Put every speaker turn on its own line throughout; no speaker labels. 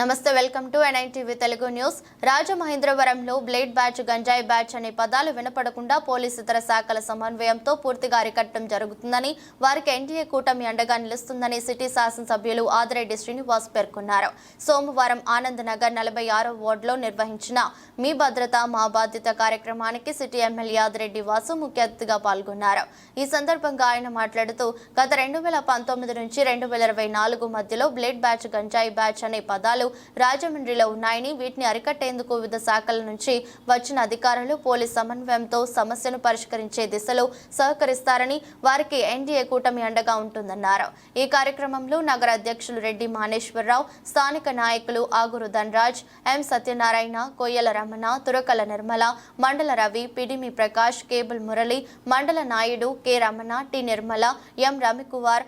నమస్తే welcome to NITV Telugu news. రాజమహేంద్రవరంలో blade batch గంజాయి బ్యాచ్ అనే పదాలు వినపడకుండా పోలీసు ఇతర శాఖల సమన్వయంతో పూర్తిగా అరికట్టడం జరుగుతుందని వారికి ఎన్డీఏ కూటమి అండగా నిలుస్తుందని సిటీ శాసనసభ్యులు ఆదిరెడ్డి శ్రీనివాస్ పేర్కొన్నారు. సోమవారం ఆనంద్ నగర్ నలభై ఆరో వార్డులో నిర్వహించిన మీ భద్రత మా బాధ్యత కార్యక్రమానికి సిటీ ఎమ్మెల్యే ఆదిరెడ్డి వాసు ముఖ్య అతిథిగా పాల్గొన్నారు. ఈ సందర్భంగా ఆయన మాట్లాడుతూ గత రెండు వేల పంతొమ్మిది నుంచి రెండు వేల ఇరవై నాలుగు మధ్యలో బ్లేడ్ బ్యాచ్ గంజాయి బ్యాచ్ అనే పదాలు రాజమండ్రిలో ఉన్నాయని వీటిని అరికట్టేందుకు వివిధ శాఖల నుంచి వచ్చిన అధికారులు పోలీస్ సమన్వయంతో సమస్యను పరిష్కరించే దిశలో సహకరిస్తారని వారికి ఎన్డీఏ కూటమి అండగా ఉంటుందన్నారు. ఈ కార్యక్రమంలో నగర అధ్యక్షులు రెడ్డి మానేశ్వరరావు స్థానిక నాయకులు ఆగురు ధనరాజ్ ఎం Satyanarayana Koyyala Ramana Turakala Nirmala Mandala Ravi Pidimi Prakash cable Murali Mandala Naidu K Ramana T Nirmala M Ravikumar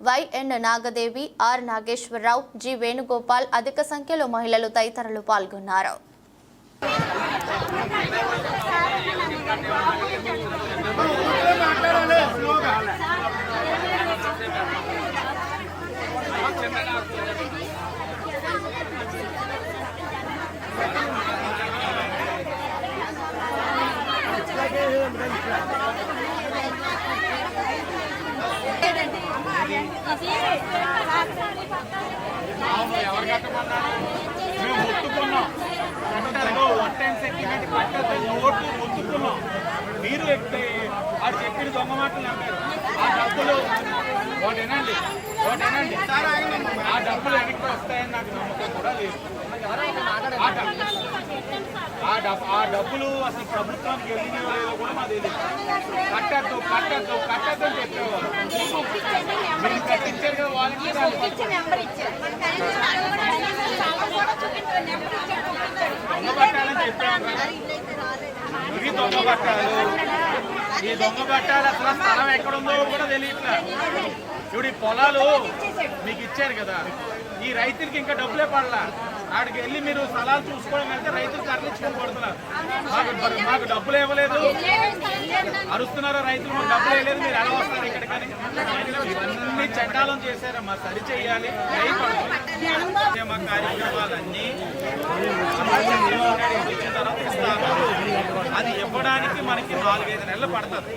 YN Nagadevi R Nageswararao G Venugopal అధిక సంఖ్యలో మహిళలు తదితరులు పాల్గొన్నారు.
మేము ఒత్తుకున్నాం గంటలో వన్ టైం సెంటిమెంట్ కట్టద్దు నోట్లు ఒత్తుకున్నాం మీరు వాడు చెప్పిన దొంగ మాటలు నమ్మారు ఆ డబ్బులు వాడు వినండి ఆ డబ్బులు వెనక్కి వస్తాయని నాకు నమ్మకం కూడా లేదు ఆ డబ్బు- ఆ డబ్బు ఆ డబ్బులు అసలు ప్రభుత్వానికి వెళ్ళినవో లేదో కూడా తెలియదు కట్టద్దు కట్టద్దు కట్టద్దు అని చెప్పేవారు. ఇది దొంగ దొంగ పట్టాలు ఈ దొంగ పట్టాలు అసలు స్థలం ఎక్కడుందో కూడా తెలియట్లా. ఇప్పుడు ఈ పొలాలు మీకు ఇచ్చారు కదా. ఈ రైతులకి ఇంకా డబ్బులే పడలా. ఆడికి వెళ్ళి మీరు స్థలాలు చూసుకోవడం వెళ్తే రైతులు తరలించుకొని పడుతున్నారు మాకు మాకు డబ్బులు ఇవ్వలేదు. అరుస్తున్నారు రైతులు? మాకు డబ్బులు ఇవ్వలేదు. మీరు ఎలా వస్తారు ఇక్కడికని ఇవన్నీ చట్టాలను చేశారమ్మా సరి చేయాలి. మా కార్యక్రమాలన్నీ వచ్చిన తర్వాత ఇస్తారు అది ఇవ్వడానికి మనకి నాలుగైదు నెలలు పడుతుంది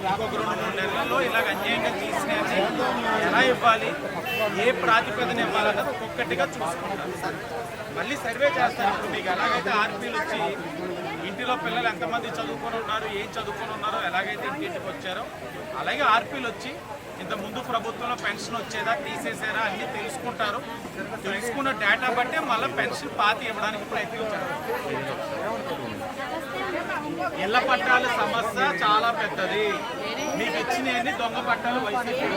ఇంకొక రెండు మూడు నెలల్లో ఇలాగ అన్యాయంగా తీసుకెళ్ళి ఎలా ఇవ్వాలి ఏ ప్రాతిపదన ఇవ్వాలన్నది ఒక్కొక్కటిగా చూసుకుంటారు మళ్ళీ సర్వే చేస్తారు ఇప్పుడు మీకు ఎలాగైతే ఆర్పీలు వచ్చి ఇంటిలో పిల్లలు ఎంతమంది చదువుకొని ఉన్నారు ఏం చదువుకొని ఉన్నారో ఎలాగైతే ఇంటింటికి వచ్చారో అలాగే ఆర్పీలు వచ్చి ఇంత ముందు ప్రభుత్వంలో పెన్షన్ వచ్చేదా తీసేసారా అన్ని తెలుసుకుంటారు. తెలుసుకున్న డేటా బట్టే మళ్ళీ పెన్షన్ పాతి ఇవ్వడానికి ప్రయత్నించారు ఇళ్ళ పట్టాల సమస్య చాలా పెద్దది. మీకు ఇచ్చినవన్నీ దొంగ పట్టాలు వైసీపీ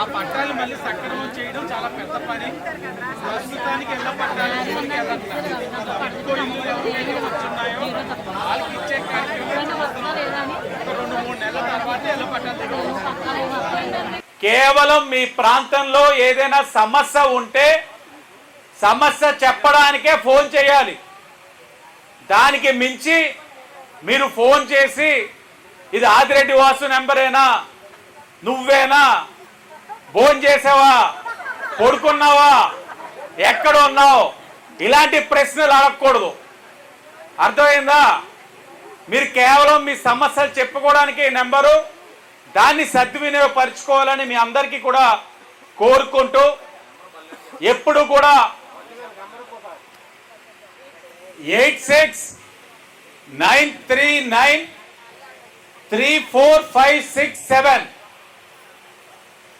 ఆ పట్టాలు మళ్ళీ సక్రమం చేయడం చాలా పెద్ద పని. ప్రస్తుతానికి ఇళ్ళ పట్టాలు ముందుకు వెళ్ళట్లేదు. ఇంకో ఇల్లు ఎవరికైతే వచ్చున్నాయో వాళ్ళకి ఇచ్చే ఒక రెండు మూడు నెలల తర్వాత ఇళ్ళ పట్టాలు కేవలం మీ ప్రాంతంలో ఏదైనా సమస్య ఉంటే సమస్య చెప్పడానికే ఫోన్ చేయాలి. దానికి మించి మీరు ఫోన్ చేసి ఇది ఆదిరెడ్డి వాసు నెంబరేనా? నువ్వేనా? ఫోన్ చేసావా? కొడుకున్నావా ఎక్కడ ఉన్నావు? ఇలాంటి ప్రశ్నలు అడగకూడదు. అర్థమైందా? మీరు కేవలం మీ సమస్యలు చెప్పుకోవడానికి నెంబరు దాన్ని సద్వినియోగపరచుకోవాలని మీ అందరికీ కూడా కోరుకుంటూ ఎప్పుడు కూడా eight six nine three nine three four five six seven.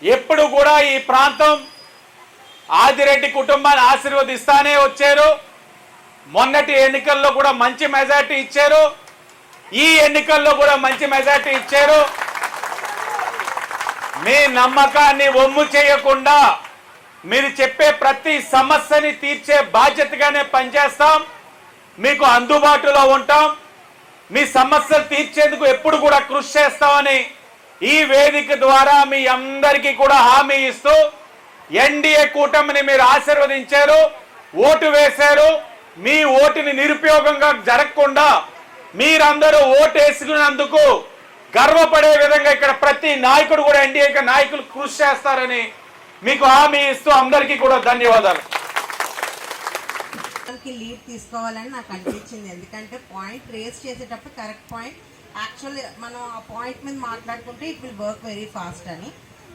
ఎప్పుడు కూడా ఈ ప్రాంతం ఆదిరెడ్డి కుటుంబాన్ని ఆశీర్వదిస్తానే వచ్చారు. మొన్నటి ఎన్నికల్లో కూడా మంచి మెజార్టీ ఇచ్చారు. ఈ ఎన్నికల్లో కూడా మంచి మెజార్టీ ఇచ్చారు. మీ నమ్మకాన్ని ఒమ్ము చేయకుండా మీరు చెప్పే ప్రతి సమస్యని తీర్చే బాధ్యతగానే పనిచేస్తాం. మీకు అందుబాటులో ఉంటాం. మీ సమస్యలు తీర్చేందుకు ఎప్పుడు కూడా కృషి చేస్తామని ఈ వేదిక ద్వారా మీ అందరికీ కూడా హామీ ఇస్తూ ఎన్డీఏ కూటమిని మీరు ఆశీర్వదించారు ఓటు వేశారు. మీ ఓటుని నిరుపయోగంగా జరగకుండా మీరందరూ ఓటు వేసుకున్నందుకు గర్వపడే విధంగా ఇక్కడ ప్రతి నాయకుడు కూడా ఎన్డీఏ నాయకులు కృషి చేస్తారని మీకు హామీ ఇస్తూ అందరికీ కూడా ధన్యవాదాలు.
దానికి లీడ్ తీసుకోవాలని నాకు అనిపించింది. ఎందుకంటే పాయింట్ రేస్ చేసేటప్పుడు కరెక్ట్ పాయింట్. యాక్చువల్ మనం ఆ పాయింట్ మీద మాట్లాడుకుంటే it will work very fast అని.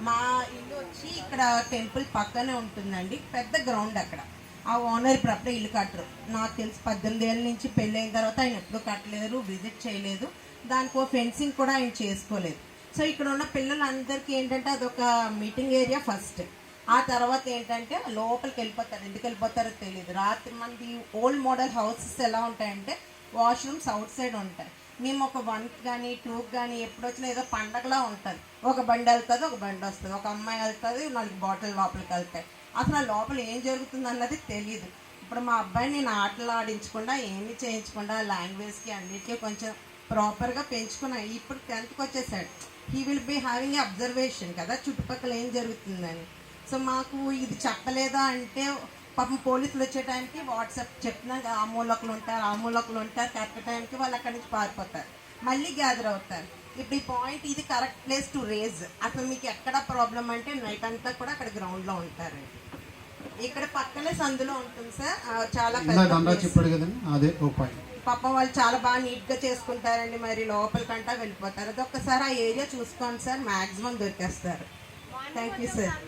మా ఇల్లు వచ్చి ఇక్కడ టెంపుల్ పక్కనే ఉంటుందండి. పెద్ద గ్రౌండ్ అక్కడ. ఆ ఓనర్ ఇప్పుడు అప్పుడే ఇల్లు కట్టరు. నాకు తెలిసి పద్దెనిమిది ఏళ్ళ నుంచి పెళ్ళైన తర్వాత ఆయన ఎప్పుడు కట్టలేదు విజిట్ చేయలేదు. దానికో ఫెన్సింగ్ కూడా ఆయన చేసుకోలేదు. సో ఇక్కడ ఉన్న పిల్లలందరికీ ఏంటంటే అదొక మీటింగ్ ఏరియా ఫస్ట్. ఆ తర్వాత ఏంటంటే లోపలికి వెళ్ళిపోతారు ఎందుకు వెళ్ళిపోతారో తెలియదు రాత్రి మనది ఓల్డ్ మోడల్ హౌసెస్ ఎలా ఉంటాయంటే వాష్రూమ్స్ అవుట్ సైడ్ ఉంటాయి. మేము ఒక వన్ కానీ టూ కానీ ఎప్పుడు వచ్చినా ఏదో పండగలా ఉంటుంది. ఒక బండి వెళ్తుంది ఒక బండి వస్తుంది. ఒక అమ్మాయి వెళ్తుంది నాలుగు బాటిల్ లోపలికి వెళ్తాయి. అసలు ఆ లోపల ఏం జరుగుతుంది అన్నది తెలియదు ఇప్పుడు మా అబ్బాయిని నేను ఆటలు ఆడించకుండా ఏమి చేయించకుండా లాంగ్వేజ్కి అన్నిటికీ కొంచెం ప్రాపర్గా పెంచుకున్నా. ఇప్పుడు టెన్త్కి వచ్చేసాడు he will be having observation కదా చుట్టుపక్కల ఏం జరుగుతుందని. సో మాకు ఇది చెప్పలేదా అంటే పాపం పోలీసులు వచ్చే టైంకి వాట్సాప్ చెప్పినా ఆ మూలకులు ఉంటారు ఆ మూలకులు ఉంటారు కరెక్ట్ టైంకి వాళ్ళు అక్కడి నుంచి పారిపోతారు. మళ్ళీ గ్యాదర్ అవుతారు. ఇప్పుడు ఈ పాయింట్ ఇది కరెక్ట్ ప్లేస్ టు రేజ్ అసలు మీకు ఎక్కడ ప్రాబ్లం అంటే నైట్ అంతా కూడా అక్కడ గ్రౌండ్లో ఉంటారు. ఇక్కడ పక్కనే సందులో ఉంటుంది సార్. చాలా.
చెప్పాడు కదండి అదే ఒక పాయింట్
పాపం వాళ్ళు చాలా బాగా నీట్గా చేసుకుంటారండి. మరి లోపలికంటా వెళ్ళిపోతారు. అది ఒక్కసారి ఆ ఏరియా చూసుకోండి sir. Maximum దొరికేస్తారు. Thank you sir